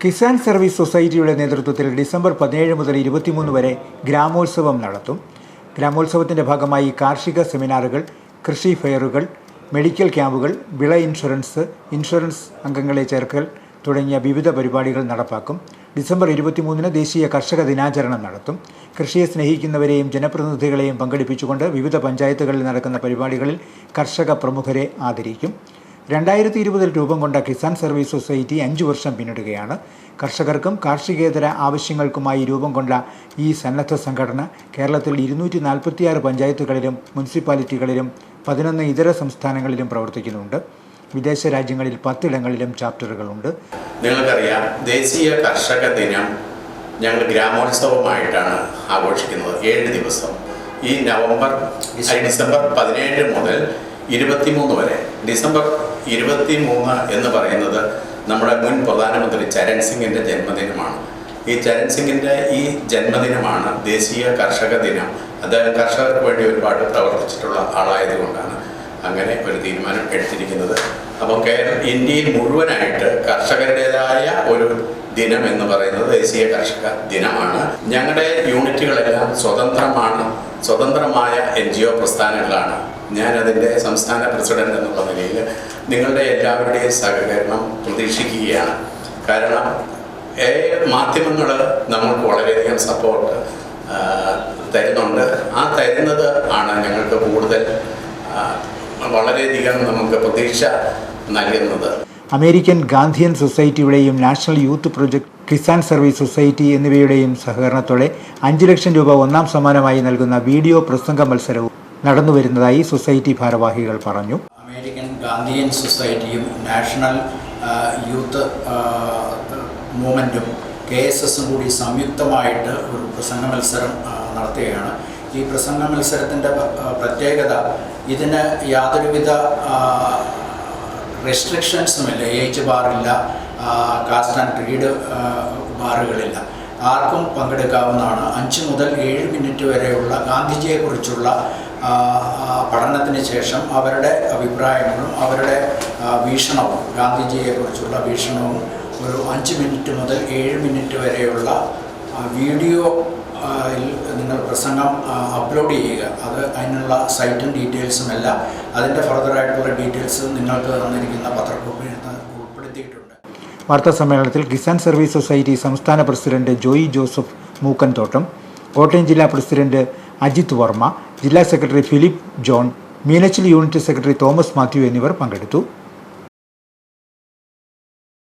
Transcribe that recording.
Kisan service സൊസൈറ്റിയുടെ നേതൃത്വത്തിൽ December പതിനേഴ് മുതൽ ഇരുപത്തിമൂന്ന് വരെ ഗ്രാമോത്സവം നടത്തും. ഗ്രാമോത്സവത്തിന്റെ ഭാഗമായി കാർഷിക സെമിനാറുകൾ കൃഷി ഫെയറുകൾ മെഡിക്കൽ ക്യാമ്പുകൾ വിള ഇൻഷുറൻസ് ഇൻഷുറൻസ് അംഗങ്ങളെ ചേർക്കൽ തുടങ്ങിയ വിവിധ പരിപാടികൾ നടപ്പാക്കും. ഡിസംബർ ഇരുപത്തിമൂന്നിന് ദേശീയ കർഷക ദിനാചരണം നടത്തും. കൃഷിയെ സ്നേഹിക്കുന്നവരെയും ജനപ്രതിനിധികളെയും പങ്കെടുപ്പിച്ചുകൊണ്ട് വിവിധ പഞ്ചായത്തുകളിൽ നടക്കുന്ന പരിപാടികളിൽ കർഷക പ്രമുഖരെ ആദരിക്കും. രണ്ടായിരത്തി ഇരുപതിൽ രൂപം കൊണ്ട കിസാൻ സർവീസ് സൊസൈറ്റി അഞ്ചു വർഷം പിന്നിടുകയാണ്. കർഷകർക്കും കാർഷികേതര ആവശ്യങ്ങൾക്കുമായി രൂപം കൊണ്ട ഈ സന്നദ്ധ സംഘടന കേരളത്തിൽ ഇരുന്നൂറ്റി നാൽപ്പത്തിയാറ് പഞ്ചായത്തുകളിലും മുനിസിപ്പാലിറ്റികളിലും പതിനൊന്ന് ഇതര സംസ്ഥാനങ്ങളിലും പ്രവർത്തിക്കുന്നുണ്ട്. വിദേശ രാജ്യങ്ങളിൽ പത്തിടങ്ങളിലും ചാപ്റ്ററുകളുണ്ട്. നിങ്ങൾക്കറിയാം ദേശീയ കർഷക ദിനം ഞങ്ങൾ ഗ്രാമോത്സവമായിട്ടാണ് ആഘോഷിക്കുന്നത്. ഏഴ് ദിവസം. ഈ നവംബർ ഡിസംബർ പതിനേഴ് മുതൽ ഇരുപത്തിമൂന്ന് വരെ. ഡിസംബർ ഇരുപത്തി മൂന്ന് എന്ന് പറയുന്നത് നമ്മുടെ മുൻ പ്രധാനമന്ത്രി ചരൺ സിംഗിന്റെ ജന്മദിനമാണ്. ഈ ചരൺ സിംഗിന്റെ ഈ ജന്മദിനമാണ് ദേശീയ കർഷക ദിനം. അദ്ദേഹം കർഷകർക്ക് വേണ്ടി ഒരുപാട് പ്രവർത്തിച്ചിട്ടുള്ള ആളായതുകൊണ്ടാണ് അങ്ങനെ ഒരു തീരുമാനം എടുത്തിരിക്കുന്നത്. അപ്പോൾ കേരളം ഇന്ത്യയിൽ മുഴുവനായിട്ട് കർഷകരുടേതായ ഒരു ദിനം എന്ന് പറയുന്നത് ദേശീയ കർഷക ദിനമാണ്. ഞങ്ങളുടെ യൂണിറ്റുകളെല്ലാം സ്വതന്ത്രമാണ് സ്വതന്ത്രമായ എൻ ജി ഒ പ്രസ്ഥാനങ്ങളാണ്. ഞാനതിന്റെ സംസ്ഥാന പ്രസിഡന്റ് എന്നുള്ള നിലയിൽ നിങ്ങളുടെ എല്ലാവരുടെയും സഹകരണം പ്രതീക്ഷിക്കുകയാണ്. കാരണം മാധ്യമങ്ങൾ നമ്മൾക്ക് വളരെയധികം സപ്പോർട്ട് തരുന്നുണ്ട്. ആ തരുന്നത് ആണ് ഞങ്ങൾക്ക് കൂടുതൽ വളരെയധികം നമുക്ക് പ്രതീക്ഷ നൽകുന്നത്. American Gandhian സൊസൈറ്റിയുടെയും national youth project Kisan service society എന്നിവയുടെയും സഹകരണത്തോടെ അഞ്ച് ലക്ഷം രൂപ ഒന്നാം സമ്മാനമായി നൽകുന്ന വീഡിയോ പ്രസംഗ മത്സരവും നടന്നുവരുന്നതായി സൊസൈറ്റി ഭാരവാഹികൾ പറഞ്ഞു. അമേരിക്കൻ ഗാന്ധിയൻ സൊസൈറ്റിയും നാഷണൽ യൂത്ത് മൂവ്മെന്റും കെ എസ് എസും കൂടി സംയുക്തമായിട്ട് ഒരു പ്രസംഗ മത്സരം നടത്തുകയാണ്. ഈ പ്രസംഗ മത്സരത്തിന്റെ പ്രത്യേകത ഇതിന് യാതൊരുവിധ റെസ്ട്രിക്ഷൻസുമില്ല ഏജ് ബാറില്ല കാസ്റ്റ് ആൻഡ് ട്രീഡ് ബാറുകളില്ല. ആർക്കും പങ്കെടുക്കാവുന്നതാണ്. അഞ്ച് മുതൽ ഏഴ് മിനിറ്റ് വരെയുള്ള ഗാന്ധിജിയെക്കുറിച്ചുള്ള പഠനത്തിന് ശേഷം അവരുടെ അഭിപ്രായങ്ങളും അവരുടെ വീക്ഷണവും ഗാന്ധിജിയെക്കുറിച്ചുള്ള വീക്ഷണവും ഒരു അഞ്ച് മിനിറ്റ് മുതൽ ഏഴ് മിനിറ്റ് വരെയുള്ള വീഡിയോ നിങ്ങൾ പ്രസംഗം അപ്ലോഡ് ചെയ്യുക. അത് അതിനുള്ള സൈറ്റും ഡീറ്റെയിൽസും എല്ലാം അതിന്റെ ഫർദറായിട്ടുള്ള ഡീറ്റെയിൽസ് നിങ്ങൾക്ക് തന്നിരിക്കുന്ന പത്രക്കുറിപ്പിൽ ഉൾപ്പെടുത്തിയിട്ടുണ്ട്. വാർത്താ സമ്മേളനത്തിൽ കിസാൻ സർവീസ് സൊസൈറ്റി സംസ്ഥാന പ്രസിഡന്റ് ജോയി ജോസഫ് മൂക്കൻതോട്ടം കോട്ടയം ജില്ലാ പ്രസിഡന്റ് അജിത് വർമ്മ ജില്ലാ secretary Philip John Meenachil unit secretary Thomas Mathew എന്നിവർ പങ്കെടുത്തു.